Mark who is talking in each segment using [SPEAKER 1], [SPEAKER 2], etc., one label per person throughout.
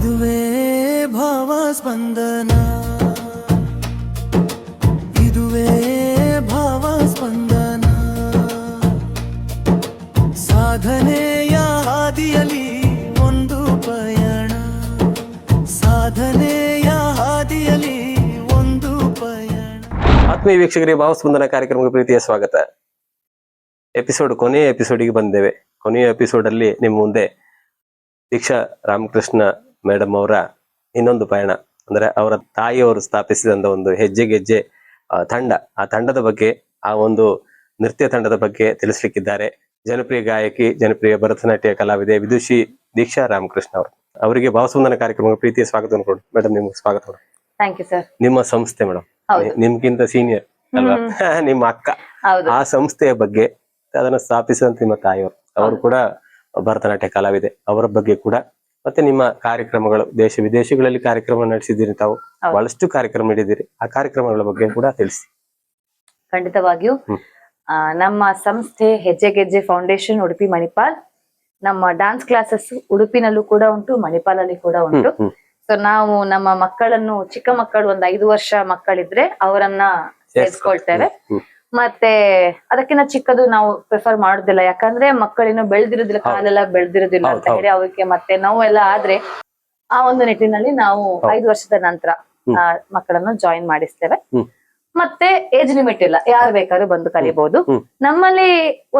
[SPEAKER 1] ಇದುವೇ ಭಾವ ಸ್ಪಂದನ. ಇದುವೇ ಭಾವ ಸ್ಪಂದನ. ಸಾಧನೆಯ ಹಾದಿಯಲ್ಲಿ ಒಂದು ಪಯಣ. ಸಾಧನೆಯ ಹಾದಿಯಲ್ಲಿ ಒಂದು ಪಯಣ.
[SPEAKER 2] ಆತ್ಮೀಯ ವೀಕ್ಷಕರಿಗೆ ಭಾವಸ್ಪಂದನ ಕಾರ್ಯಕ್ರಮಕ್ಕೆ ಪ್ರೀತಿಯ ಸ್ವಾಗತ. ಎಪಿಸೋಡ್, ಕೊನೆಯ ಎಪಿಸೋಡಿಗೆ ಬಂದೇವೆ ಕೊನೆಯ ಎಪಿಸೋಡ್ ಅಲ್ಲಿ ನಿಮ್ಮ ಮುಂದೆ ದೀಕ್ಷಾ ರಾಮಕೃಷ್ಣ ಮೇಡಮ್ ಅವರ ಇನ್ನೊಂದು ಪಯಣ. ಅಂದ್ರೆ ಅವರ ತಾಯಿಯವರು ಸ್ಥಾಪಿಸಿದಂತ ಒಂದು ಹೆಜ್ಜೆ ಗೆಜ್ಜೆ ತಂಡ. ಆ ತಂಡದ ಬಗ್ಗೆ ಆ ಒಂದು ನೃತ್ಯ ತಂಡದ ಬಗ್ಗೆ ತಿಳಿಸ್ಲಿಕ್ಕಿದ್ದಾರೆ. ಜನಪ್ರಿಯ ಗಾಯಕಿ ಜನಪ್ರಿಯ ಭರತನಾಟ್ಯ ಕಲಾವಿದೆ ವಿದುಷಿ ದೀಕ್ಷಾ ರಾಮಕೃಷ್ಣ ಅವರು. ಅವರಿಗೆ ಭಾವಸಂದನ ಕಾರ್ಯಕ್ರಮಕ್ಕೆ ಪ್ರೀತಿಯ ಸ್ವಾಗತವನ್ನು ಕೊಡಿ ಮೇಡಮ್ ನಿಮ್ಗೆ ಸ್ವಾಗತ
[SPEAKER 3] ಥ್ಯಾಂಕ್ ಯು ಸರ್
[SPEAKER 2] ನಿಮ್ಮ ಸಂಸ್ಥೆ ಮೇಡಮ್. ನಿಮ್ಗಿಂತ ಸೀನಿಯರ್ ಅಲ್ವಾ? ನಿಮ್ಮ ಅಕ್ಕ. ಆ ಸಂಸ್ಥೆಯ ಬಗ್ಗೆ ಅದನ್ನ ಸ್ಥಾಪಿಸಿದಂತ ನಿಮ್ಮ ತಾಯಿಯವರು. ಅವರು ಕೂಡ ಭರತನಾಟ್ಯ ಕಲಾವಿದೆ. ಅವರ ಬಗ್ಗೆ ಕೂಡ ಮತ್ತೆ ನಿಮ್ಮ ಕಾರ್ಯಕ್ರಮಗಳು ದೇಶ ವಿದೇಶಗಳಲ್ಲಿ ಕಾರ್ಯಕ್ರಮ ನಡೆಸಿದ್ದೀರಿ ತಾವು. ಬಹಳಷ್ಟು ಕಾರ್ಯಕ್ರಮ ಇಡಿದಿರಿ ಆ ಕಾರ್ಯಕ್ರಮಗಳ ಬಗ್ಗೆ ಕೂಡ ತಿಳಿಸಿ.
[SPEAKER 3] ಖಂಡಿತವಾಗಿಯೂ. ನಮ್ಮ ಸಂಸ್ಥೆ ಹೆಜ್ಜೆ ಗೆಜ್ಜೆ ಫೌಂಡೇಶನ್ ಉಡುಪಿ ಮಣಿಪಾಲ್ ನಮ್ಮ ಡಾನ್ಸ್ ಕ್ಲಾಸಸ್ ಉಡುಪಿನಲ್ಲೂ ಕೂಡ ಉಂಟು ಮಣಿಪಾಲಲ್ಲಿ ಕೂಡ ಉಂಟು. ಸೊ ನಾವು ನಮ್ಮ ಮಕ್ಕಳನ್ನು ಚಿಕ್ಕ ಮಕ್ಕಳು ಒಂದ್ ಐದು ವರ್ಷ ಮಕ್ಕಳಿದ್ರೆ ಅವರನ್ನ ಸೇರಿಸ್ಕೊಳ್ತೇವೆ. ಮತ್ತೆ ಅದಕ್ಕಿಂತ ಚಿಕ್ಕದು ನಾವು ಪ್ರಿಫರ್ ಮಾಡುದಿಲ್ಲ. ಯಾಕಂದ್ರೆ ಮಕ್ಕಳಿನ್ನು ಬೆಳೆದಿರೋದಿಲ್ಲ. ಕಾಲೆಲ್ಲ ಬೆಳೆದಿರೋದಿಲ್ಲ ಅಂತ ಹೇಳಿ ಅವಕ್ಕೆ ಮತ್ತೆ ನೋವೆಲ್ಲ ಆದ್ರೆ ಆ ಒಂದು ನಿಟ್ಟಿನಲ್ಲಿ ನಾವು ಐದು ವರ್ಷದ ನಂತರ ಮಕ್ಕಳನ್ನು ಜಾಯಿನ್ ಮಾಡಿಸ್ತೇವೆ. ಮತ್ತೆ ಏಜ್ ಲಿಮಿಟ್ ಇಲ್ಲ. ಯಾರು ಬೇಕಾದ್ರೂ ಬಂದು ಕಲಿಬಹುದು ನಮ್ಮಲ್ಲಿ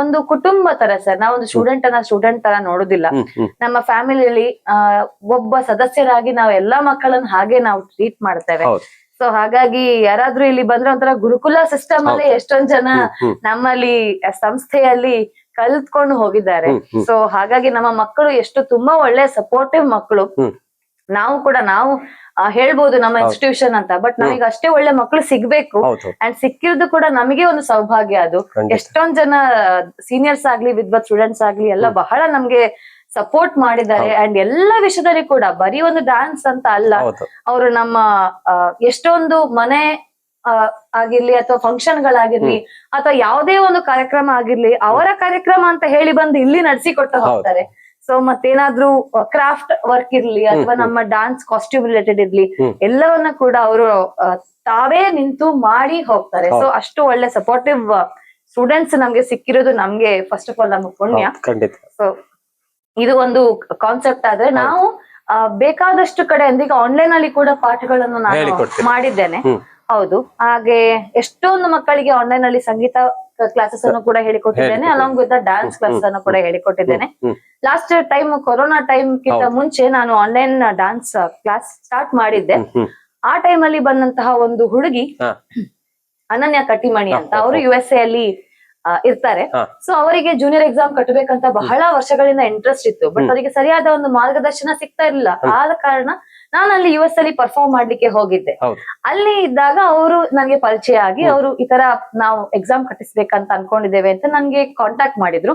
[SPEAKER 3] ಒಂದು ಕುಟುಂಬ ತರ ಸರ್. ನಾವೊಂದು ಸ್ಟೂಡೆಂಟ್ ಅನ್ನ ಸ್ಟೂಡೆಂಟ್ ತರ ನೋಡುದಿಲ್ಲ. ನಮ್ಮ ಫ್ಯಾಮಿಲಿಯಲ್ಲಿ ಒಬ್ಬ ಸದಸ್ಯರಾಗಿ ನಾವು ಎಲ್ಲಾ ಮಕ್ಕಳನ್ನ ಹಾಗೆ ನಾವು ಟ್ರೀಟ್ ಮಾಡ್ತೇವೆ. ಸೊ ಹಾಗಾಗಿ ಯಾರಾದ್ರೂ ಇಲ್ಲಿ ಬಂದ್ರೆ ಒಂಥರ ಗುರುಕುಲ ಸಿಸ್ಟಮ್ ಅಲ್ಲಿ ಎಷ್ಟೊಂದ್ ಜನ. ನಮ್ಮಲ್ಲಿ ಸಂಸ್ಥೆಯಲ್ಲಿ ಕಲ್ತ್ಕೊಂಡು ಹೋಗಿದ್ದಾರೆ. ಸೊ ಹಾಗಾಗಿ ನಮ್ಮ ಮಕ್ಕಳು ಎಷ್ಟು ತುಂಬಾ ಒಳ್ಳೆ ಸಪೋರ್ಟಿವ್ ಮಕ್ಕಳು. ನಾವು ಕೂಡ ನಾವು ಹೇಳ್ಬೋದು ನಮ್ಮ ಇನ್ಸ್ಟಿಟ್ಯೂಷನ್ ಅಂತ ಬಟ್ ನಮಗೆ ಅಷ್ಟೇ ಒಳ್ಳೆ ಮಕ್ಕಳು ಸಿಗ್ಬೇಕು. ಅಂಡ್ ಸಿಕ್ಕಿರೋದು ಕೂಡ ನಮಗೆ ಒಂದು ಸೌಭಾಗ್ಯ ಅದು. ಎಷ್ಟೊಂದ್ ಜನ ಸೀನಿಯರ್ಸ್ ಆಗ್ಲಿ ವಿದ್ವತ್ ಸ್ಟೂಡೆಂಟ್ಸ್ ಆಗ್ಲಿ ಎಲ್ಲ ಬಹಳ ನಮ್ಗೆ ಸಪೋರ್ಟ್ ಮಾಡಿದ್ದಾರೆ ಅಂಡ್ ಎಲ್ಲ ವಿಷಯದಲ್ಲಿ ಕೂಡ ಬರೀ ಒಂದು ಡ್ಯಾನ್ಸ್ ಅಂತ ಅಲ್ಲ ಅವರು ನಮ್ಮ ಎಷ್ಟೊಂದು ಮನೆ ಆಗಿರ್ಲಿ ಅಥವಾ ಫಂಕ್ಷನ್ ಗಳಾಗಿರ್ಲಿ ಅಥವಾ ಯಾವುದೇ ಒಂದು ಕಾರ್ಯಕ್ರಮ ಆಗಿರ್ಲಿ ಅವರ ಕಾರ್ಯಕ್ರಮ ಅಂತ ಹೇಳಿ ಬಂದು ಇಲ್ಲಿ ನಡೆಸಿ ಕೊಟ್ಟು
[SPEAKER 2] ಹೌದು.
[SPEAKER 3] ಹೋಗ್ತಾರೆ. ಸೊ ಮತ್ತೇನಾದ್ರೂ ಕ್ರಾಫ್ಟ್ ವರ್ಕ್ ಇರ್ಲಿ ಅಥವಾ ನಮ್ಮ ಡಾನ್ಸ್ ಕಾಸ್ಟ್ಯೂಮ್ ರಿಲೇಟೆಡ್ ಇರ್ಲಿ ಎಲ್ಲವನ್ನ ಕೂಡ ಅವರು ತಾವೇ ನಿಂತು ಮಾಡಿ ಹೋಗ್ತಾರೆ. ಸೊ ಅಷ್ಟು ಒಳ್ಳೆ ಸಪೋರ್ಟಿವ್ ಸ್ಟೂಡೆಂಟ್ಸ್ ನಮ್ಗೆ ಸಿಕ್ಕಿರೋದು ನಮ್ಗೆ ಫಸ್ಟ್ ಆಫ್ ಆಲ್ ನಮ್ಮ ಪುಣ್ಯ. ಸೊ ಇದು ಒಂದು ಕಾನ್ಸೆಪ್ಟ್ ಆದ್ರೆ ನಾವು ಬೇಕಾದಷ್ಟು ಕಡೆ ಅಂದ್ರೆ ಆನ್ಲೈನ್ ಅಲ್ಲಿ ಕೂಡ ಪಾಠಗಳನ್ನು ನಾನು ಮಾಡಿದ್ದೇನೆ ಹೌದು ಹಾಗೆ ಎಷ್ಟೊಂದು ಮಕ್ಕಳಿಗೆ ಆನ್ಲೈನ್ ಅಲ್ಲಿ ಸಂಗೀತ ಕ್ಲಾಸಸ್ ಅನ್ನು ಕೂಡ ಹೇಳಿಕೊಟ್ಟಿದ್ದೇನೆ. ಅಲಾಂಗ್ ವಿತ್ ಡಾನ್ಸ್ ಕ್ಲಾಸಸ್ ಅನ್ನು ಕೂಡ ಹೇಳಿಕೊಟ್ಟಿದ್ದೇನೆ. ಲಾಸ್ಟ್ ಟೈಮ್ ಕೊರೋನಾ ಟೈಮ್
[SPEAKER 2] ಕಿಂತ
[SPEAKER 3] ಮುಂಚೆ ನಾನು ಆನ್ಲೈನ್ ಡಾನ್ಸ್ ಕ್ಲಾಸ್ ಸ್ಟಾರ್ಟ್ ಮಾಡಿದ್ದೆ. ಆ ಟೈಮ್ ಅಲ್ಲಿ ಬಂದಂತಹ ಒಂದು ಹುಡುಗಿ. ಅನನ್ಯ ಕಟ್ಟಿಮಣಿ ಅಂತ ಅವರು. ಯು ಎಸ್ ಎ ಅಲ್ಲಿ ಇರ್ತಾರೆ. ಸೊ ಅವರಿಗೆ ಜೂನಿಯರ್ ಎಕ್ಸಾಮ್ ಕಟ್ಟಬೇಕಂತ ಬಹಳ ವರ್ಷಗಳಿಂದ ಇಂಟ್ರೆಸ್ಟ್ ಇತ್ತು ಬಟ್. ಅವರಿಗೆ ಸರಿಯಾದ ಒಂದು ಮಾರ್ಗದರ್ಶನ ಸಿಗ್ತಾ ಇರಲಿಲ್ಲ. ಆದ ಕಾರಣ ನಾನು ಅಲ್ಲಿ ಯು ಎಸ್ ಅಲ್ಲಿ ಪರ್ಫಾರ್ಮ್ ಮಾಡ್ಲಿಕ್ಕೆ ಹೋಗಿದ್ದೆ ಅಲ್ಲಿ ಇದ್ದಾಗ ಅವರು ನನಗೆ ಪರಿಚಯ ಆಗಿ. ಅವರು ಈ ತರ ನಾವು ಎಕ್ಸಾಮ್ ಕಟ್ಟಿಸ್ಬೇಕಂತ ಅನ್ಕೊಂಡಿದ್ದೇವೆ ಅಂತ ನನ್ಗೆ ಕಾಂಟ್ಯಾಕ್ಟ್ ಮಾಡಿದ್ರು.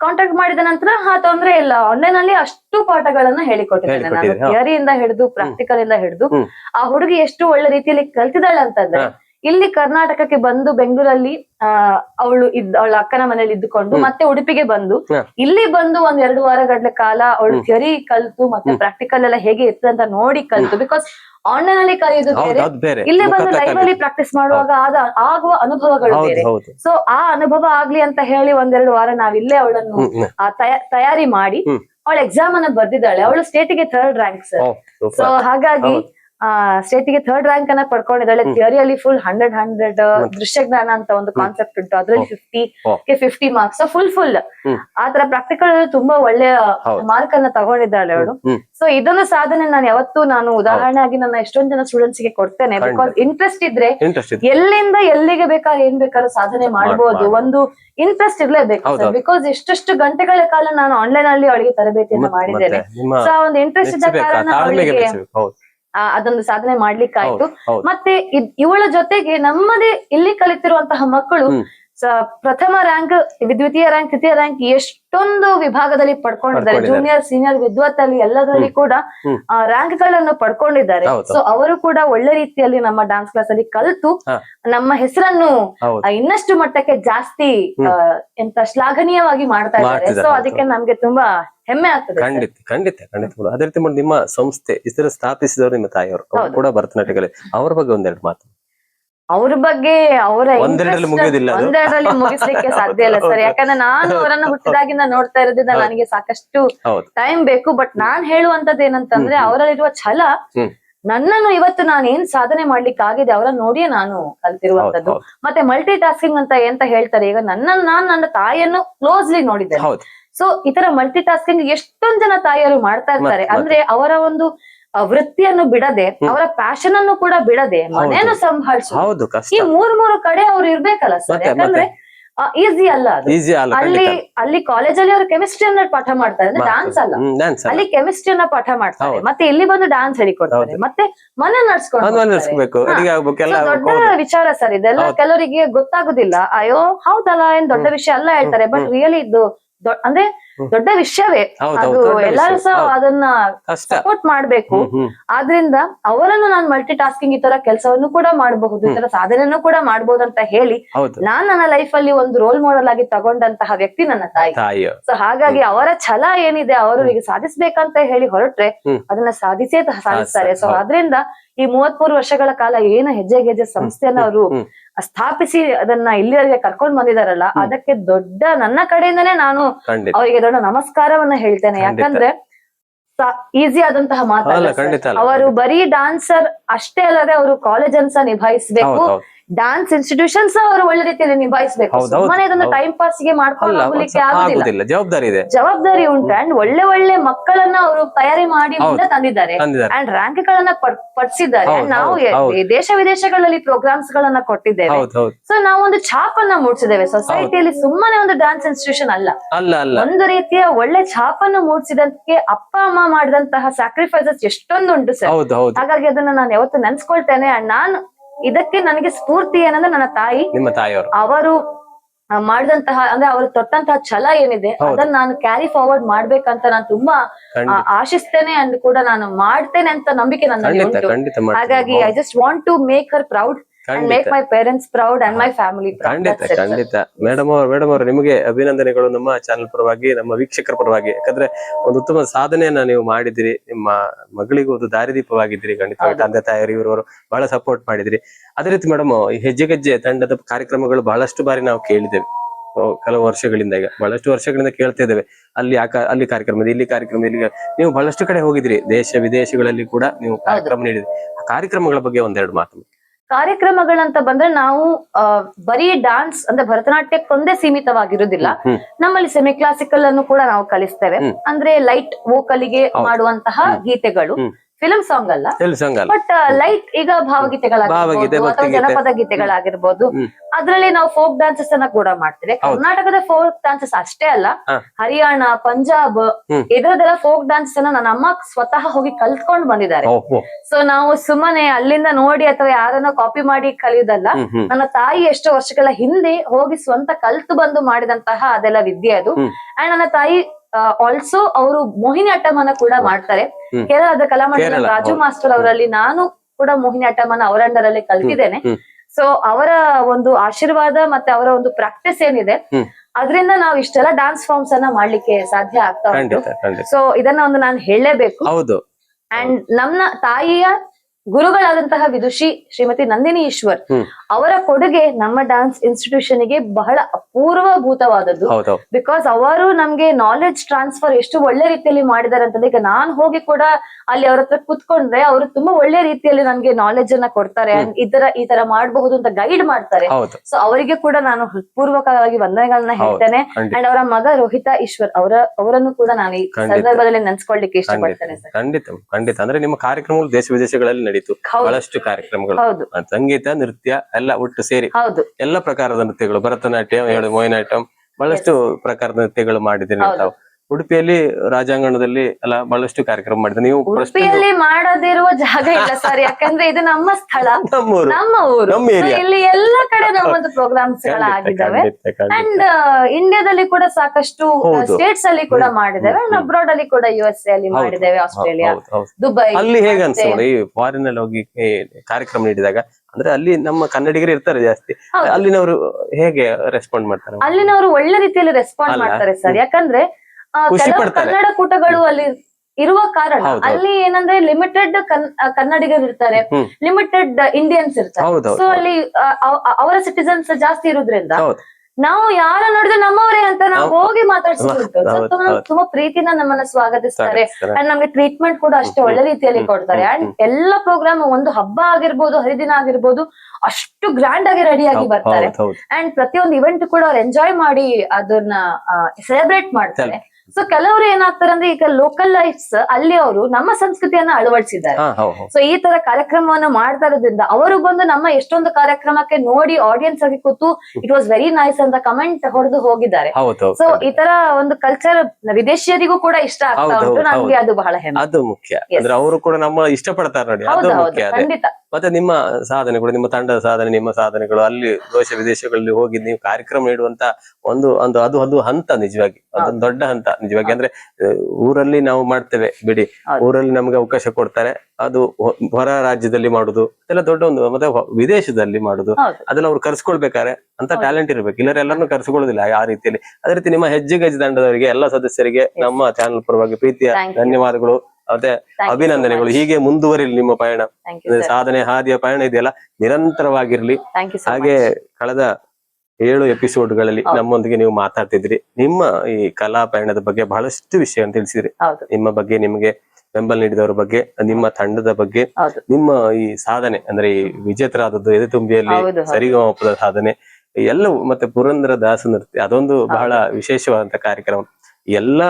[SPEAKER 3] ಕಾಂಟ್ಯಾಕ್ಟ್ ಮಾಡಿದ ನಂತರ ಹಾ ತೊಂದ್ರೆ ಇಲ್ಲ ಆನ್ಲೈನ್ ಅಲ್ಲಿ ಅಷ್ಟು ಪಾಠಗಳನ್ನ ಹೇಳಿಕೊಟ್ಟಿದ್ದೇನೆ ನಾನು. ಥಿಯರಿಯಿಂದ ಹಿಡಿದು ಪ್ರಾಕ್ಟಿಕಲ್ ಇಂದ ಹಿಡಿದು ಆ ಹುಡುಗಿ ಎಷ್ಟು ಒಳ್ಳೆ ರೀತಿಯಲ್ಲಿ ಕಲ್ತಿದ್ದಾಳೆ ಅಂತಂದ್ರೆ. ಇಲ್ಲಿ ಕರ್ನಾಟಕಕ್ಕೆ ಬಂದು ಬೆಂಗಳೂರಲ್ಲಿ ಆ ಅವಳು ಇದ್ ಅವಳ ಅಕ್ಕನ ಮನೇಲಿ ಇದ್ದುಕೊಂಡು ಮತ್ತೆ ಉಡುಪಿಗೆ ಬಂದು ಇಲ್ಲಿ ಬಂದು ಒಂದ್ ಎರಡು ವಾರಗಳ ಕಾಲ ಅವಳು. ಥಿಯರಿ ಕಲ್ತು ಮತ್ತೆ ಪ್ರಾಕ್ಟಿಕಲ್ ಎಲ್ಲ ಹೇಗೆ ಇರ್ತದೆ ಅಂತ ನೋಡಿ ಕಲ್ತು. ಬಿಕಾಸ್ ಆನ್ಲೈನ್ ಅಲ್ಲಿ ಕಲಿಯೋದು ಬೇರೆ. ಇಲ್ಲಿ ಬಂದು ಲೈವ್ ಅಲ್ಲಿ ಪ್ರಾಕ್ಟೀಸ್ ಮಾಡುವಾಗ ಆದ ಆಗುವ ಅನುಭವಗಳು ಬೇರೆ. ಸೊ ಆ ಅನುಭವ ಆಗ್ಲಿ ಅಂತ ಹೇಳಿ ಒಂದೆರಡು ವಾರ ನಾವಿಲ್ಲೇ ಅವಳನ್ನು ತಯಾರಿ ಮಾಡಿ ಅವಳು ಎಕ್ಸಾಮ್ ಅನ್ನ ಬರ್ದಿದ್ದಾಳೆ. ಅವಳು ಸ್ಟೇಟಿಗೆ ಥರ್ಡ್ ರ್ಯಾಂಕ್ ಸರ್ ಸೊ ಹಾಗಾಗಿ. ಆ ಸ್ಟೇಟಿಗೆ ಥರ್ಡ್ ರ್ಯಾಂಕ್ ಅನ್ನ ಪಡ್ಕೊಂಡಿದ್ದಾಳೆ.
[SPEAKER 2] ಥಿಯರಿ
[SPEAKER 3] ಥಿಯರಿಯಲ್ಲಿ ಫುಲ್ ಹಂಡ್ರೆಡ್ ಹಂಡ್ರೆಡ್
[SPEAKER 2] ದೃಶ್ಯ
[SPEAKER 3] ದೃಶ್ಯಜ್ಞಾನ ಅಂತ ಒಂದು ಕಾನ್ಸೆಪ್ಟ್ ಉಂಟು. ಅದ್ರಲ್ಲಿ. ಫಿಫ್ಟಿ
[SPEAKER 2] ಓ.
[SPEAKER 3] Fifty marks full full. ಆತರ ಪ್ರಾಕ್ಟಿಕಲ್ ತುಂಬಾ ಒಳ್ಳೆಯ. ಮಾರ್ಕ್ ಅನ್ನ ತಗೊಂಡಿದ್ದಾಳೆ ಅವಳು. ಸೊ ಇದನ್ನ ಸಾಧನೆ ನಾನು ಯಾವತ್ತೂ ನಾನು ಉದಾಹರಣೆ ಆಗಿ ನನ್ನ ಎಷ್ಟೊಂದ್ ಜನ ಸ್ಟೂಡೆಂಟ್ಸ್ಗೆ ಕೊಡ್ತೇನೆ. ಬಿಕಾಸ್ ಇಂಟ್ರೆಸ್ಟ್ ಇದ್ರೆ ಎಲ್ಲಿಂದ ಎಲ್ಲಿಗೆ ಬೇಕಾದ್ರೆ ಏನ್ ಬೇಕಾದ್ರೂ ಸಾಧನೆ ಮಾಡ್ಬೋದು. ಒಂದು ಇಂಟ್ರೆಸ್ಟ್ ಇರ್ಲೇಬೇಕು ಬಿಕಾಸ್ ಎಷ್ಟೆಷ್ಟು ಗಂಟೆಗಳ ಕಾಲ ನಾನು ಆನ್ಲೈನ್ ಅಲ್ಲಿ ಅವಳಿಗೆ ತರಬೇತಿಯನ್ನು ಮಾಡಿದ್ದೇನೆ. ಸೊ ಒಂದು ಇಂಟ್ರೆಸ್ಟ್ ಇದ್ದ ಕಾರಣ ಅವಳಿಗೆ ಅದೊಂದು ಸಾಧನೆ ಮಾಡ್ಲಿಕ್ಕಾಯ್ತು. ಮತ್ತೆ ಇವಳ ಜೊತೆಗೆ ನಮ್ಮದೇ ಇಲ್ಲಿ ಕಲಿತಿರುವಂತಹ ಮಕ್ಕಳು ಪ್ರಥಮ ರ್ಯಾಂಕ್ ದ್ವಿತೀಯ ರ್ಯಾಂಕ್ ತೃತೀಯ ರ್ಯಾಂಕ್ ಎಷ್ಟೊಂದು ವಿಭಾಗದಲ್ಲಿ ಪಡ್ಕೊಂಡಿದ್ದಾರೆ. ಜೂನಿಯರ್ ಸೀನಿಯರ್ ವಿದ್ವತ್ತಲ್ಲಿ ಎಲ್ಲದರಲ್ಲಿ ಕೂಡ. ರ್ಯಾಂಕ್ಗಳನ್ನು ಪಡ್ಕೊಂಡಿದ್ದಾರೆ. ಸೊ ಅವರು ಕೂಡ ಒಳ್ಳೆ ರೀತಿಯಲ್ಲಿ ನಮ್ಮ ಡಾನ್ಸ್ ಕ್ಲಾಸ್ ಅಲ್ಲಿ ಕಲಿತು ನಮ್ಮ ಹೆಸರನ್ನು ಇನ್ನಷ್ಟು ಮಟ್ಟಕ್ಕೆ ಜಾಸ್ತಿ ಎಂತ ಶ್ಲಾಘನೀಯವಾಗಿ ಮಾಡ್ತಾ ಇದ್ದಾರೆ. ಸೊ. ಅದಕ್ಕೆ ನಮ್ಗೆ ತುಂಬಾ ಹೆಮ್ಮೆ ಆಗ್ತದೆ.
[SPEAKER 2] ಖಂಡಿತ ಖಂಡಿತ ಖಂಡಿತ. ಅದೇ ರೀತಿ ನಿಮ್ಮ ಸಂಸ್ಥೆ ಇದರ ಸ್ಥಾಪಿಸಿದವರು ನಿಮ್ಮ ತಾಯಿಯವರು. ಕೂಡ ಭರತನಾಟ್ಯಗಳೇ ಅವರ ಅವ್ರ ಬಗ್ಗೆ ಒಂದೆರಡು ಮಾತು.
[SPEAKER 3] ಅವ್ರ ಬಗ್ಗೆ ಅವರ
[SPEAKER 2] ಒಂದೆರಡರಲ್ಲಿ ಮುಗಿಯೋದಿಲ್ಲ ಅದು.
[SPEAKER 3] ಒಂದೆರಡರಲ್ಲಿ ಮುಗಿಸ್ಲಿಕ್ಕೆ ಸಾಧ್ಯ ಇಲ್ಲ ಸರ್. ಯಾಕಂದ್ರೆ ನಾನು ಅವರನ್ನ ಹುಟ್ಟಿದಾಗಿಂದ ನೋಡ್ತಾ ಇರೋದ್ರಿಂದ. ನನಗೆ ಸಾಕಷ್ಟು ಟೈಮ್ ಬೇಕು ಬಟ್ ನಾನ್ ಹೇಳುವಂತದ್ದು ಏನಂತಂದ್ರೆ. ಅವರಲ್ಲಿರುವ ಛಲ ನನ್ನನ್ನು ಇವತ್ತು ನಾನು ಏನ್ ಸಾಧನೆ ಮಾಡ್ಲಿಕ್ಕೆ ಆಗಿದೆ ಅವರನ್ನ ನೋಡಿಯೇ ನಾನು ಕಲ್ತಿರುವಂತದ್ದು ಮತ್ತೆ ಮಲ್ಟಿ ಟಾಸ್ಕಿಂಗ್ ಅಂತ ಎಂತ ಹೇಳ್ತಾರೆ? ಈಗ ನನ್ನನ್ನು ನಾನು ನನ್ನ ತಾಯಿಯನ್ನು ಕ್ಲೋಸ್ಲಿ ನೋಡಿದ್ದೇನೆ. ಸೊ ಈ ತರ ಮಲ್ಟಿ ಟಾಸ್ಕಿಂಗ್ ಎಷ್ಟೊಂದ್ ಜನ ತಾಯಿಯರು ಮಾಡ್ತಾ ಇರ್ತಾರೆ. ಅಂದ್ರೆ ಅವರ ಒಂದು ವೃತ್ತಿಯನ್ನು ಬಿಡದೆ ಅವರ ಪ್ಯಾಷನ್ ಅನ್ನು ಕೂಡ ಬಿಡದೆ ಮನೆಯನ್ನು
[SPEAKER 2] ಸಂಭಾಳಿಸೋದು.
[SPEAKER 3] ಈ ಮೂರ್ ಮೂರು ಕಡೆ ಅವ್ರು ಇರ್ಬೇಕಲ್ಲ ಸರ್. ಯಾಕಂದ್ರೆ ಈಸಿ ಅಲ್ಲ
[SPEAKER 2] ಅಲ್ಲಿ
[SPEAKER 3] ಅಲ್ಲಿ ಕಾಲೇಜಲ್ಲಿ ಅವರು ಕೆಮಿಸ್ಟ್ರಿಯನ್ನ ಪಾಠ ಮಾಡ್ತಾರೆ ಅಂದ್ರೆ ಡಾನ್ಸ್ ಅಲ್ಲ.
[SPEAKER 2] ಅಲ್ಲಿ.
[SPEAKER 3] ಕೆಮಿಸ್ಟ್ರಿ ಅನ್ನ ಕೆಮಿಸ್ಟ್ರಿಯನ್ನ ಪಾಠ ಮಾಡ್ತಾರೆ. ಮತ್ತೆ ಇಲ್ಲಿ ಬಂದು ಡಾನ್ಸ್ ಹೇಳಿಕೊಡ್ತಾರೆ. ಮತ್ತೆ ಮನೆ ನಡ್ಸ್ಕೊಂಡು ದೊಡ್ಡ ವಿಚಾರ ಸರ್ ಇದೆಲ್ಲ. ಕೆಲವರಿಗೆ ಗೊತ್ತಾಗುದಿಲ್ಲ. ಅಯ್ಯೋ ಹೌದಲ್ಲ ಏನ್ ದೊಡ್ಡ ವಿಷಯ ಅಲ್ಲ ಹೇಳ್ತಾರೆ. ಬಟ್ ರಿಯಲಿ ಇದು ಅಂದ್ರೆ ದೊಡ್ಡ ವಿಷಯವೇ. ಅದು ಎಲ್ಲರೂ ಸಹ ಅದನ್ನ ಸಪೋರ್ಟ್ ಮಾಡ್ಬೇಕು. ಆದ್ರಿಂದ ಅವರನ್ನು ನಾನು ಮಲ್ಟಿ ಟಾಸ್ಕಿಂಗ್ ಈ ತರ ಕೆಲಸವನ್ನು ಕೂಡ ಮಾಡಬಹುದು ಈ ತರ ಸಾಧನೆಯನ್ನು ಕೂಡ ಮಾಡಬಹುದು ಅಂತ ಹೇಳಿ
[SPEAKER 2] ನಾನು
[SPEAKER 3] ನಾನ್ ನನ್ನ ಲೈಫ್ ಅಲ್ಲಿ ಒಂದು ರೋಲ್ ಮಾಡೆಲ್ ಆಗಿ ತಗೊಂಡಂತಹ ವ್ಯಕ್ತಿ ನನ್ನ ತಾಯಿ. ಸೊ ಹಾಗಾಗಿ ಅವರ ಛಲ ಏನಿದೆ ಅವರು ಈಗ ಸಾಧಿಸ್ಬೇಕಂತ ಹೇಳಿ ಹೊರಟ್ರೆ ಅದನ್ನ ಸಾಧಿಸೇ ತ- ಸಾಧಿಸ್ತಾರೆ. ಸೊ
[SPEAKER 2] ಆದ್ರಿಂದ
[SPEAKER 3] ಅದರಿಂದ ಈ ಮೂವತ್ಮೂರು ವರ್ಷಗಳ ಕಾಲ ಏನು ಹೆಜ್ಜೆ ಹೆಜ್ಜೆ ಸಂಸ್ಥೆಯನ್ನ ಅವರು. ಸ್ಥಾಪಿಸಿ ಅದನ್ನ ಇಲ್ಲಿವರೆಗೆ ಕರ್ಕೊಂಡ್ ಬಂದಿದಾರಲ್ಲ. ಅದಕ್ಕೆ ದೊಡ್ಡ ನನ್ನ ಕಡೆಯಿಂದನೇ ನಾನು ಅವರಿಗೆ ದೊಡ್ಡ ನಮಸ್ಕಾರವನ್ನ ಹೇಳ್ತೇನೆ. ಯಾಕಂದ್ರೆ ಈಸಿ ಆದಂತಹ ಮಾತಲ್ಲ
[SPEAKER 2] ಅಲ್ಲ
[SPEAKER 3] ಅವರು ಬರೀ ಡಾನ್ಸರ್ ಅಷ್ಟೇ ಅಲ್ಲದೆ ಅವರು ಕಾಲೇಜ್ ನಿಭಾಯಿಸಬೇಕು.
[SPEAKER 2] ನಿಭಾಯಿಸ್ಬೇಕು
[SPEAKER 3] ಡಾನ್ಸ್ ಇನ್ಸ್ಟಿಟ್ಯೂಷನ್ಸ್ ಅವರು ಒಳ್ಳೆ ರೀತಿಯಲ್ಲಿ ನಿಭಾಯಿಸಬೇಕು. ಸುಮ್ಮನೆ ಇದೊಂದು ಟೈಮ್
[SPEAKER 2] ಪಾಸ್ಗೆ
[SPEAKER 3] ಮಾಡ್ಕೊಳ್ಳಿಕ್ಕೆ ಆಗುದಿಲ್ಲ.
[SPEAKER 2] ಜವಾಬ್ದಾರಿ ಇದೆ.
[SPEAKER 3] ಜವಾಬ್ದಾರಿ ಉಂಟು. ಅಂಡ್ ಒಳ್ಳೆ ಒಳ್ಳೆ ಮಕ್ಕಳನ್ನ ಅವರು ತಯಾರಿ ಮಾಡಿ ಮುಂದೆ ತಂದಿದ್ದಾರೆ. ಅಂಡ್ ರ್ಯಾಂಕ್ ಗಳನ್ನ ಪಡ್- ಪಡಿಸಿದ್ದಾರೆ. ನಾವು. ದೇಶ ವಿದೇಶಗಳಲ್ಲಿ ಪ್ರೋಗ್ರಾಮ್ಸ್ ಗಳನ್ನ ಕೊಟ್ಟಿದ್ದೇವೆ. ಸೊ ನಾವು ಒಂದು ಛಾಪನ್ನ ಮೂಡಿಸಿದ್ದೇವೆ. ಸೊಸೈಟಿಯಲ್ಲಿ ಸುಮ್ಮನೆ ಒಂದು ಡಾನ್ಸ್ ಇನ್ಸ್ಟಿಟ್ಯೂಷನ್ ಅಲ್ಲ. ಒಂದು ರೀತಿಯ ಒಳ್ಳೆ ಛಾಪನ್ನು ಮೂಡಿಸಿದಕ್ಕೆ ಅಪ್ಪ ಅಮ್ಮ ಮಾಡಿದಂತಹ ಸ್ಯಾಕ್ರಿಫೈಸಸ್ ಎಷ್ಟೊಂದು ಉಂಟು ಸರ್ ಹಾಗಾಗಿ ಅದನ್ನ ನಾನು ಯಾವತ್ತು ನೆನ್ಸ್ಕೊಳ್ತೇನೆ. ಅಂಡ್ ನಾನು ಇದಕ್ಕೆ ನನಗೆ ಸ್ಫೂರ್ತಿ ಏನಂದ್ರೆ ನನ್ನ ತಾಯಿ.
[SPEAKER 2] ನಿಮ್ಮ ತಾಯಿಯವರು.
[SPEAKER 3] ಅವರು ಮಾಡಿದಂತಹ ಅಂದ್ರೆ ಅವರು ತೊಟ್ಟಂತಹ ಛಲ ಏನಿದೆ ಅದನ್ನ ನಾನು ಕ್ಯಾರಿ ಫಾರ್ವರ್ಡ್ ಮಾಡ್ಬೇಕಂತ ನಾನು ತುಂಬಾ ಆಶಿಸ್ತೇನೆ ಅಂಡ್ ಕೂಡ ನಾನು ಮಾಡ್ತೇನೆ ಅಂತ ನಂಬಿಕೆ
[SPEAKER 2] ನನ್ನ.
[SPEAKER 3] ಹಾಗಾಗಿ I just want to make her proud
[SPEAKER 2] ಖಂಡಿತ.
[SPEAKER 3] My parents proud and my family
[SPEAKER 2] ಖಂಡಿತ ಖಂಡಿತ. ಮೇಡಮ್ ಅವರು ಮೇಡಮ್ ಅವರು ನಿಮಗೆ ಅಭಿನಂದನೆಗಳು ನಮ್ಮ ಚಾನೆಲ್ ಪರವಾಗಿ ನಮ್ಮ ವೀಕ್ಷಕರ ಪರವಾಗಿ. ಯಾಕಂದ್ರೆ ಒಂದು ಉತ್ತಮ ಸಾಧನೆಯನ್ನ ನೀವು ಮಾಡಿದಿರಿ ನಿಮ್ಮ ಮಗಳಿಗೂ ಒಂದು ದಾರಿದೀಪವಾಗಿದ್ದೀರಿ ಖಂಡಿತವಾಗಿ
[SPEAKER 3] ಹೌದು.
[SPEAKER 2] ತಂದೆ ತಾಯಿಯರು ಇವರವರು ಬಹಳ ಸಪೋರ್ಟ್ ಮಾಡಿದ್ರಿ ಅದೇ ರೀತಿ ಮೇಡಮ್ ಹೆಜ್ಜೆ ಗೆಜ್ಜೆ ತಂಡದ ಕಾರ್ಯಕ್ರಮಗಳು ಬಹಳಷ್ಟು ಬಾರಿ ನಾವು ಕೇಳಿದ್ದೇವೆ. ಓ, ಕೆಲವು ವರ್ಷಗಳಿಂದ ಈಗ ಬಹಳಷ್ಟು ವರ್ಷಗಳಿಂದ ಕೇಳ್ತಾ ಇದ್ದೇವೆ. ಅಲ್ಲಿ ಆ ಕಾ- ಅಲ್ಲಿ ಕಾರ್ಯಕ್ರಮ ಇದೆ, ಇಲ್ಲಿ ಕಾರ್ಯಕ್ರಮ ಇಲ್ಲಿ ನೀವು ಬಹಳಷ್ಟು ಕಡೆ ಹೋಗಿದ್ರಿ ದೇಶ ವಿದೇಶಗಳಲ್ಲಿ ಕೂಡ ನೀವು ಕಾರ್ಯಕ್ರಮ ನೀಡಿದ್ರಿ ಆ ಕಾರ್ಯಕ್ರಮಗಳ ಬಗ್ಗೆ ಒಂದೆರಡು ಮಾತು.
[SPEAKER 3] ಕಾರ್ಯಕ್ರಮಗಳಂತ ಬಂದ್ರೆ ನಾವು ಅಹ್ ಬರೀ ಡಾನ್ಸ್ ಅಂದ್ರೆ ಭರತನಾಟ್ಯಕ್ಕೊಂದೇ ಸೀಮಿತವಾಗಿರುವುದಿಲ್ಲ. ನಮ್ಮಲ್ಲಿ ಸೆಮಿ ಕ್ಲಾಸಿಕಲ್ ಅನ್ನು ಕೂಡ ನಾವು ಕಲಿಸ್ತೇವೆ. ಅಂದ್ರೆ ಲೈಟ್ ವೋಕಲಿಗೆ ಮಾಡುವಂತಹ ಗೀತೆಗಳು. ಫಿಲ್ಮ್ ಸಾಂಗ್ ಅಲ್ಲ.
[SPEAKER 2] ಎಲ್ಲಿ ಸಂಘ
[SPEAKER 3] ಬಟ್ ಲೈಟ್ ಈಗ ಭಾವಗೀತೆಗಳಾಗಿರ್ಬೋದು
[SPEAKER 2] ಭಾವಗೀತೆ,
[SPEAKER 3] ಅಥವಾ. ಜನಪದ ಗೀತೆಗಳಾಗಿರ್ಬೋದು. ಅದ್ರಲ್ಲಿ ನಾವು ಫೋಕ್ ಡಾನ್ಸಸ್ ಅನ್ನ ಕೂಡ ಮಾಡ್ತೇವೆ. ಕರ್ನಾಟಕದ ಫೋಕ್ ಡಾನ್ಸಸ್ ಅಷ್ಟೇ ಅಲ್ಲ. ಹರಿಯಾಣ ಪಂಜಾಬ್. ಇದರದೆಲ್ಲ ಫೋಕ್ ಡಾನ್ಸಸ್ ಅನ್ನ ನನ್ನ ಅಮ್ಮ ಸ್ವತಃ ಹೋಗಿ ಕಲ್ತ್ಕೊಂಡ್ ಬಂದಿದ್ದಾರೆ. ಸೊ ನಾವು ಸುಮ್ಮನೆ ಅಲ್ಲಿಂದ ನೋಡಿ ಅಥವಾ ಯಾರನ್ನ ಕಾಪಿ ಮಾಡಿ
[SPEAKER 2] ಹ್ಮ್
[SPEAKER 3] ನನ್ನ ತಾಯಿ ಎಷ್ಟೋ ವರ್ಷಗಳ ಹಿಂದೆ ಹೋಗಿ ಸ್ವಂತ ಕಲ್ತು ಬಂದು ಮಾಡಿದಂತಹ ಅದೆಲ್ಲ ವಿದ್ಯೆ ಅದು. ಅಂಡ್ ನನ್ನ ತಾಯಿ ಆಲ್ಸೋ ಅವರು ಮೋಹಿನಿ ಅಟ್ಟಮನ ಕೂಡ ಮಾಡ್ತಾರೆ. ಕೇರಳದ ಕಲಾಮಂಡಲ ರಾಜು ಮಾಸ್ಟರ್ ಅವರಲ್ಲಿ ನಾನು ಕೂಡ ಮೋಹಿನಿ ಅಟ್ಟಮನ ಅವರ ಅಂಡರಲ್ಲಿ ಕಲ್ತಿದ್ದೇನೆ. ಸೊ ಅವರ ಒಂದು ಆಶೀರ್ವಾದ ಮತ್ತೆ ಅವರ ಒಂದು ಪ್ರಾಕ್ಟೀಸ್ ಏನಿದೆ. ಅದರಿಂದ ನಾವು ಇಷ್ಟೆಲ್ಲ ಡಾನ್ಸ್ ಫಾರ್ಮ್ಸ್ ಅನ್ನ ಮಾಡ್ಲಿಕ್ಕೆ ಸಾಧ್ಯ ಆಗ್ತಾ ಉಂಟು. ಸೊ ಇದನ್ನ ಒಂದು ನಾನು ಹೇಳಲೇಬೇಕು.
[SPEAKER 2] ಹೌದು.
[SPEAKER 3] ಅಂಡ್ ನಮ್ಮ ತಾಯಿಯ ಗುರುಗಳಾದಂತಹ ವಿದುಷಿ ಶ್ರೀಮತಿ ನಂದಿನಿ ಈಶ್ವರ್ ಅವರ ಕೊಡುಗೆ ನಮ್ಮ ಡಾನ್ಸ್ ಇನ್ಸ್ಟಿಟ್ಯೂಷನ್ಗೆ ಬಹಳ ಅಪೂರ್ವಭೂತವಾದದ್ದು. ಬಿಕಾಸ್ ಅವರು ನಮ್ಗೆ ನಾಲೆಜ್ ಟ್ರಾನ್ಸ್ಫರ್ ಎಷ್ಟು ಒಳ್ಳೆ ರೀತಿಯಲ್ಲಿ ಮಾಡಿದ್ದಾರೆ ಅಂತಂದ್ರೆ ಈಗ ನಾನ್ ಹೋಗಿ ಕೂಡ ಅಲ್ಲಿ ಅವ್ರ ಹತ್ರ ಕುತ್ಕೊಂಡ್ರೆ ಅವರು ತುಂಬಾ ಒಳ್ಳೆ ರೀತಿಯಲ್ಲಿ ನನ್ಗೆ ನಾಲೆಡ್ಜ್ ಅನ್ನ ಕೊಡ್ತಾರೆ ಇದರ ಈ ತರ ಮಾಡಬಹುದು ಅಂತ ಗೈಡ್ ಮಾಡ್ತಾರೆ. ಸೊ ಅವರಿಗೆ ಕೂಡ ನಾನು ಹೃತ್ಪೂರ್ವಕವಾಗಿ ವಂದನೆಗಳನ್ನ ಹೇಳ್ತೇನೆ. ಅಂಡ್ ಅವರ ಮಗ ರೋಹಿತಾ ಈಶ್ವರ್ ಅವರ ಅವರನ್ನು ಕೂಡ ನಾನು ಈ. ಸಂದರ್ಭದಲ್ಲಿ ನೆನ್ಸ್ಕೊಳ್ಲಿಕ್ಕೆ ಇಷ್ಟಪಡ್ತೇನೆ ಸರ್.
[SPEAKER 2] ಖಂಡಿತ. ಖಂಡಿತ. ಅಂದ್ರೆ ನಿಮ್ಮ ಕಾರ್ಯಕ್ರಮಗಳು ದೇಶ ವಿದೇಶಗಳಲ್ಲಿ ನಡೀತು. ಬಹಳಷ್ಟು ಕಾರ್ಯಕ್ರಮಗಳು. ಸಂಗೀತ ನೃತ್ಯ ಎಲ್ಲ ಒಟ್ಟು ಸೇರಿ ಎಲ್ಲ ಪ್ರಕಾರದ ನೃತ್ಯಗಳು. ಭರತನಾಟ್ಯ ಹೇಳಿ ಮೋಹಿನಾಟ್ಯಂ ಬಹಳಷ್ಟು ಪ್ರಕಾರದ ನೃತ್ಯಗಳು ಮಾಡಿದ್ರೆ
[SPEAKER 3] ನಾವು
[SPEAKER 2] ತಾವು. ಉಡುಪಿಯಲ್ಲಿ ರಾಜಾಂಗಣದಲ್ಲಿ ಎಲ್ಲ ಬಹಳಷ್ಟು ಕಾರ್ಯಕ್ರಮ ಮಾಡಿದ್ರೆ ನೀವು
[SPEAKER 3] ಉಡುಪಿಯಲ್ಲಿ ಮಾಡದಿರುವ ಜಾಗ ಇಲ್ಲ ಸರ್ ಯಾಕಂದ್ರೆ ಇದು ನಮ್ಮ ಸ್ಥಳ
[SPEAKER 2] ನಮ್ಮೂರು
[SPEAKER 3] ನಮ್ಮ ಊರು
[SPEAKER 2] ನಮ್ಮ
[SPEAKER 3] ಊರು
[SPEAKER 2] area.
[SPEAKER 3] ಇಲ್ಲಿ ಎಲ್ಲ ಕಡೆ ನಮ್ಮದು ಪ್ರೋಗ್ರಾಮ್ಸ್
[SPEAKER 2] ಆಗಿದ್ದಾವೆ
[SPEAKER 3] ಗಳಾಗಿದ್ದಾವೆ
[SPEAKER 2] ಖಂಡಿತ, ಖಂಡಿತ.
[SPEAKER 3] ಅಂಡ್ ಇಂಡಿಯಾದಲ್ಲಿ ಕೂಡ ಸಾಕಷ್ಟು
[SPEAKER 2] ಹೌದು.
[SPEAKER 3] ಸ್ಟೇಟ್ಸ್ ಅಲ್ಲಿ ಕೂಡ ಮಾಡಿದ್ದೇವೆ ಅಂಡ್ ಅಬ್ರಾಡ್ ಅಲ್ಲಿ ಕೂಡ ಯು ಎಸ್ ಎ ಅಲ್ಲಿ
[SPEAKER 2] ಹೌದು.
[SPEAKER 3] ಮಾಡಿದ್ದೇವೆ ಆಸ್ಟ್ರೇಲಿಯಾ
[SPEAKER 2] ಹೌದು, ಹೌದು.
[SPEAKER 3] ದುಬೈ
[SPEAKER 2] ಅಲ್ಲಿ ಹೇಗೆ
[SPEAKER 3] ಮತ್ತೆ-
[SPEAKER 2] ಅನ್ಸೋಣ ಈ ಫಾರಿನ್ ಅಲ್ಲಿ ಹೋಗಿ ಕಾರ್ಯಕ್ರಮ ನೀಡಿದಾಗ ಅಂದ್ರೆ ಅಲ್ಲಿ ನಮ್ಮ ಕನ್ನಡಿಗರು ಇರ್ತಾರೆ ಜಾಸ್ತಿ
[SPEAKER 3] ಹೌದು.
[SPEAKER 2] ಅಲ್ಲಿನವರು ಹೇಗೆ ರೆಸ್ಪಾಂಡ್ ಮಾಡ್ತಾರೆ
[SPEAKER 3] ಅಲ್ಲಿನವರು ಒಳ್ಳೆ ರೀತಿಯಲ್ಲಿ ರೆಸ್ಪಾಂಡ್
[SPEAKER 2] ಅಲ್ಲ?
[SPEAKER 3] ಮಾಡ್ತಾರೆ ಸರ್ ಯಾಕಂದ್ರೆ ಕೆಲವು. ಕನ್ನಡ ಕೂಟಗಳು ಅಲ್ಲಿ ಇರುವ ಕಾರಣ. ಅಲ್ಲಿ ಏನಂದ್ರೆ ಲಿಮಿಟೆಡ್ ಕನ್ನಡಿಗರು ಇರ್ತಾರೆ. ಲಿಮಿಟೆಡ್ ಇಂಡಿಯನ್ಸ್ ಇರ್ತಾರೆ. ಸೊ ಅಲ್ಲಿ ಅವರ ಸಿಟಿಸನ್ಸ್ ಜಾಸ್ತಿ ಇರೋದ್ರಿಂದ ನಾವು ಯಾರ ನೋಡಿದ್ರೆ ನಮ್ಮವರೇ ಅಂತ ನಾವು ಹೋಗಿ ಮಾತಾಡ್ಸಿದ್ದು
[SPEAKER 2] ಹೌದು, ಹೌದು.
[SPEAKER 3] ತುಂಬಾ ಪ್ರೀತಿನ ನಮ್ಮನ್ನ ಸ್ವಾಗತಿಸ್ತಾರೆ. ಅಂಡ್ ನಮ್ಗೆ ಟ್ರೀಟ್ಮೆಂಟ್ ಕೂಡ ಅಷ್ಟೇ ಒಳ್ಳೆ ರೀತಿಯಲ್ಲಿ ಕೊಡ್ತಾರೆ. ಅಂಡ್ ಎಲ್ಲ ಪ್ರೋಗ್ರಾಮ್ ಒಂದು ಹಬ್ಬ ಆಗಿರ್ಬೋದು ಹರಿದಿನ ಆಗಿರ್ಬೋದು ಅಷ್ಟು ಗ್ರ್ಯಾಂಡ್ ಆಗಿ ರೆಡಿ ಆಗಿ ಬರ್ತಾರೆ. ಅಂಡ್ ಪ್ರತಿಯೊಂದು ಇವೆಂಟ್ ಕೂಡ ಅವ್ರು ಎಂಜಾಯ್ ಮಾಡಿ ಅದನ್ನ ಸೆಲೆಬ್ರೇಟ್ ಮಾಡ್ತಾರೆ. ಸೊ ಕೆಲವರು ಏನಾಗ್ತಾರೆ ಅಂದ್ರೆ ಈಗ ಲೋಕಲ್ ಲೈಫ್ಸ್ ಅಲ್ಲಿ ಅವರು ನಮ್ಮ ಸಂಸ್ಕೃತಿಯನ್ನ ಅಳವಡಿಸಿದ್ದಾರೆ. ಸೊ ಈ ತರ ಕಾರ್ಯಕ್ರಮವನ್ನು ಮಾಡ್ತಾ ಇರೋದ್ರಿಂದ ಅವರು ಬಂದು ನಮ್ಮ ಎಷ್ಟೊಂದು ಕಾರ್ಯಕ್ರಮಕ್ಕೆ ನೋಡಿ ಆಡಿಯನ್ಸ್ ಆಗಿ ಕೂತು ಇಟ್ ವಾಸ್ ವೆರಿ ನೈಸ್ ಅಂತ ಕಮೆಂಟ್ ಹೊಡೆದು ಹೋಗಿದ್ದಾರೆ. ಸೊ ಈ ತರ ಒಂದು ಕಲ್ಚರ್ ವಿದೇಶಿಯರಿಗೂ ಕೂಡ ಇಷ್ಟ ಆಗ್ತಾ ಉಂಟು. ನಮ್ಗೆ ಅದು ಬಹಳ ಹೆಮ್ಮೆ.
[SPEAKER 2] ಅದು ಮುಖ್ಯ. ಅಂದ್ರೆ ಅವರು ಕೂಡ ನಮ್ಮ ಇಷ್ಟಪಡ್ತಾರೆ ನೋಡಿ
[SPEAKER 3] ಖಂಡಿತ.
[SPEAKER 2] ಮತ್ತೆ ನಿಮ್ಮ ಸಾಧನೆಗಳು ನಿಮ್ಮ ತಂಡದ ಸಾಧನೆ ನಿಮ್ಮ ಸಾಧನೆಗಳು ಅಲ್ಲಿ ದೋಷ ವಿದೇಶಗಳಲ್ಲಿ ಹೋಗಿ ನೀವು ಕಾರ್ಯಕ್ರಮ ನೀಡುವಂತ ಒಂದು ಒಂದು ಅದು ಒಂದು ಹಂತ ನಿಜವಾಗಿ. ಅದೊಂದು ದೊಡ್ಡ ಹಂತ ನಿಜವಾಗಿ. ಅಂದ್ರೆ ಊರಲ್ಲಿ ನಾವು ಮಾಡ್ತೇವೆ ಬಿಡಿ. ಊರಲ್ಲಿ ನಮ್ಗೆ ಅವಕಾಶ ಕೊಡ್ತಾರೆ. ಅದು ಹೊರ ರಾಜ್ಯದಲ್ಲಿ ಮಾಡುದು ಅದೆಲ್ಲ ದೊಡ್ಡ ಒಂದು ಮತ್ತೆ ವಿದೇಶದಲ್ಲಿ ಮಾಡುದು. ಅದೆಲ್ಲ ಅವ್ರು ಕರ್ಸ್ಕೊಳ್ಬೇಕಾರೆ ಅಂತ ಟ್ಯಾಲೆಂಟ್ ಇರ್ಬೇಕು. ಇಲ್ಲರ ಎಲ್ಲರನ್ನು ಕರ್ಸ್ಕೊಳ್ಳೋದಿಲ್ಲ ಆ ರೀತಿಯಲ್ಲಿ. ಅದೇ ರೀತಿ ನಿಮ್ಮ ಹೆಜ್ಜೆ ಗಜ್ಜೆ ತಂಡದವರಿಗೆ ಎಲ್ಲ ಸದಸ್ಯರಿಗೆ ನಮ್ಮ ಚಾನಲ್ ಪರವಾಗಿ ಪ್ರೀತಿಯ ಧನ್ಯವಾದಗಳು. ಮತ್ತೆ ಅಭಿನಂದನೆಗಳು. ಹೀಗೆ ಮುಂದುವರಿಲಿ ನಿಮ್ಮ ಪಯಣ. ಸಾಧನೆ ಹಾದಿಯ ಪಯಣ ಇದೆಯಲ್ಲ ನಿರಂತರವಾಗಿರ್ಲಿ. ಹಾಗೆ ಕಳೆದ ಏಳು ಎಪಿಸೋಡ್ಗಳಲ್ಲಿ
[SPEAKER 3] ಗಳಲ್ಲಿ
[SPEAKER 2] ನಮ್ಮೊಂದಿಗೆ ನೀವು ಮಾತಾಡ್ತಿದ್ರಿ. ನಿಮ್ಮ ಈ ಕಲಾ ಪಯಣದ ಬಗ್ಗೆ ಬಹಳಷ್ಟು ವಿಷಯ ತಿಳಿಸಿದ್ರಿ. ನಿಮ್ಮ ಬಗ್ಗೆ ನಿಮಗೆ ಬೆಂಬಲ ನೀಡಿದವರ ಬಗ್ಗೆ ನಿಮ್ಮ ತಂಡದ ಬಗ್ಗೆ ನಿಮ್ಮ ಈ ಸಾಧನೆ ಅಂದ್ರೆ ಈ ವಿಜೇತರಾದದ್ದು ಎದೆ ತುಂಬಿಯಲ್ಲಿ. ಸರಿಗಮಪದ ಸಾಧನೆ ಎಲ್ಲವೂ ಮತ್ತೆ ಪುರಂದರ ದಾಸ ನೃತ್ಯ ಅದೊಂದು ಬಹಳ ವಿಶೇಷವಾದಂತ ಕಾರ್ಯಕ್ರಮ. ಎಲ್ಲಾ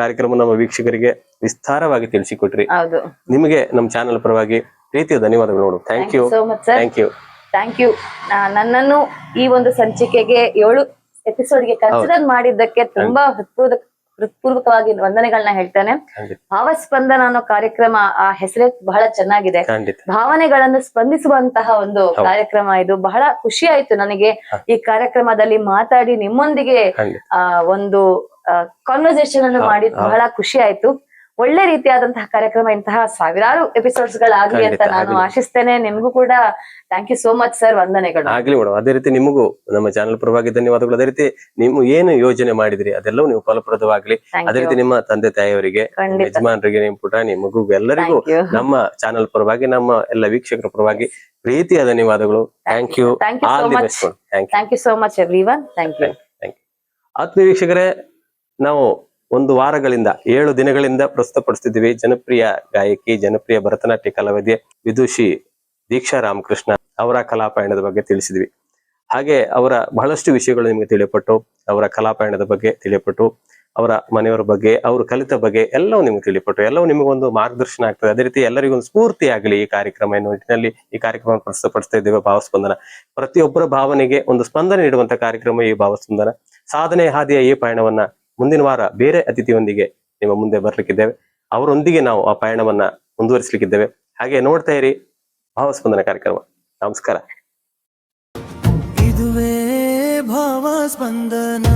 [SPEAKER 2] ಕಾರ್ಯಕ್ರಮ ನಮ್ಮ ವೀಕ್ಷಕರಿಗೆ ವಿಸ್ತಾರವಾಗಿ ತಿಳಿಸಿಕೊಟ್ರಿ. ನಿಮಗೆ ನಮ್ಮ ಚಾನೆಲ್ ಪರವಾಗಿ ಪ್ರೀತಿಯ ಧನ್ಯವಾದಗಳು ನೋಡು. Thank you
[SPEAKER 3] so much sir
[SPEAKER 2] thank you
[SPEAKER 3] thank you ನನ್ನನ್ನು ಈ ಒಂದು ಸಂಚಿಕೆಗೆ ಏಳು ಎಪಿಸೋಡ್ಗೆ ಕನ್ಸಿಡರ್ ಮಾಡಿದ್ದಕ್ಕೆ ತುಂಬಾ ಹೃತ್ಪೂರ್ವಕ ಹೃತ್ಪೂರ್ವಕವಾಗಿ ವಂದನೆಗಳನ್ನ ಹೇಳ್ತೇನೆ. ಭಾವಸ್ಪಂದನ ಅನ್ನೋ ಕಾರ್ಯಕ್ರಮ ಆ ಹೆಸರೇ ಬಹಳ ಚೆನ್ನಾಗಿದೆ. ಭಾವನೆಗಳನ್ನು ಸ್ಪಂದಿಸುವಂತಹ ಒಂದು ಕಾರ್ಯಕ್ರಮ ಇದು. ಬಹಳ ಖುಷಿ ಆಯ್ತು ನನಗೆ ಈ ಕಾರ್ಯಕ್ರಮದಲ್ಲಿ ಮಾತಾಡಿ ನಿಮ್ಮೊಂದಿಗೆ ಆ ಒಂದು ಕಾನ್ವರ್ಸೇಷನ್ ಅನ್ನು ಮಾಡಿ ಬಹಳ ಖುಷಿ ಆಯ್ತು. ಒಳ್ಳೆ ರೀತಿಯಾದಂತಹ ಕಾರ್ಯಕ್ರಮ ಇಂತಹ ಸಾವಿರಾರು ಎಪಿಸೋಡ್ಸ್ ಗಳಾಗ್ಲಿ ಅಂತ ನಾನು. ಆಶಿಸ್ತೇನೆ. ನಿಮ್ಗೂ ಕೂಡ thank you so much sir ವಂದನೆಗಳು.
[SPEAKER 2] ಆಗ್ಲಿ ಮೇಡಮ್ ಅದೇ ರೀತಿ ನಿಮಗೂ ನಮ್ಮ ಚಾನೆಲ್ ಪರವಾಗಿ ಧನ್ಯವಾದಗಳು. ಅದೇ ರೀತಿ ನೀವು ಏನು ಯೋಜನೆ ಮಾಡಿದ್ರಿ ಅದೆಲ್ಲವೂ ನೀವು ಫಲಪ್ರದವಾಗ್ಲಿ. ಅದೇ ರೀತಿ ನಿಮ್ಮ ತಂದೆ ತಾಯಿಯವರಿಗೆ ಯಜಮಾನರಿಗೆ ನಿಮ್ಮ ಪುಟ ನಿಮಗೂ ಎಲ್ಲರಿಗೂ ನಮ್ಮ ಚಾನೆಲ್ ಪರವಾಗಿ ನಮ್ಮ ಎಲ್ಲ ವೀಕ್ಷಕರ ಪರವಾಗಿ ಪ್ರೀತಿಯ ಧನ್ಯವಾದಗಳು. Thank you
[SPEAKER 3] thank you so much everyone thank you
[SPEAKER 2] thank you ಆತ್ಮೀಯ ವೀಕ್ಷಕರೇ ನಾವು ಒಂದು ವಾರಗಳಿಂದ, ಏಳು ದಿನಗಳಿಂದ ಪ್ರಸ್ತುತಪಡಿಸ್ತಿದ್ದೀವಿ. ಜನಪ್ರಿಯ ಗಾಯಕಿ, ಜನಪ್ರಿಯ ಭರತನಾಟ್ಯ ಕಲಾವಿದೆ ವಿದುಷಿ ದೀಕ್ಷಾ ರಾಮಕೃಷ್ಣ ಅವರ ಕಲಾಪಯಣದ ಬಗ್ಗೆ ತಿಳಿಸಿದ್ವಿ. ಹಾಗೆ ಅವರ ಬಹಳಷ್ಟು ವಿಷಯಗಳು ನಿಮಗೆ ತಿಳಿಯಪಟ್ಟು, ಅವರ ಕಲಾಪಯಣದ ಬಗ್ಗೆ ತಿಳಿಯಪಟ್ಟು, ಅವರ ಮನೆಯವರ ಬಗ್ಗೆ, ಅವರು ಕಲಿತ ಬಗ್ಗೆ ಎಲ್ಲವೂ ನಿಮಗೆ ತಿಳಿಪಟ್ಟು ಎಲ್ಲವೂ ನಿಮಗೊಂದು ಮಾರ್ಗದರ್ಶನ ಆಗ್ತದೆ. ಅದೇ ರೀತಿ ಎಲ್ಲರಿಗೂ ಒಂದು ಸ್ಫೂರ್ತಿ ಆಗಲಿ ಈ ಕಾರ್ಯಕ್ರಮ ಎನ್ನುವ ನಿಟ್ಟಿನಲ್ಲಿ ಈ ಕಾರ್ಯಕ್ರಮ ಪ್ರಸ್ತುತಪಡಿಸ್ತಾ ಇದ್ದೇವೆ ಭಾವಸ್ಪಂದನ. ಪ್ರತಿಯೊಬ್ಬರ ಭಾವನೆಗೆ ಒಂದು ಸ್ಪಂದನೆ ನೀಡುವಂತ ಕಾರ್ಯಕ್ರಮ ಈ ಭಾವಸ್ಪಂದನ. ಸಾಧನೆ ಹಾದಿಯ ಈ ಪಯಣವನ್ನ ಮುಂದಿನ ವಾರ ಬೇರೆ ಅತಿಥಿಯೊಂದಿಗೆ ನಿಮ್ಮ ಮುಂದೆ ಬರ್ಲಿಕ್ಕಿದ್ದೇವೆ. ಅವರೊಂದಿಗೆ ನಾವು ಆ ಪಯಣವನ್ನ ಮುಂದುವರಿಸಲಿಕ್ಕಿದ್ದೇವೆ. ಹಾಗೆ ನೋಡ್ತಾ ಇರಿ ಭಾವಸ್ಪಂದನ ಕಾರ್ಯಕ್ರಮ. ನಮಸ್ಕಾರ.
[SPEAKER 1] ಇದುವೇ ಭಾವ ಸ್ಪಂದನ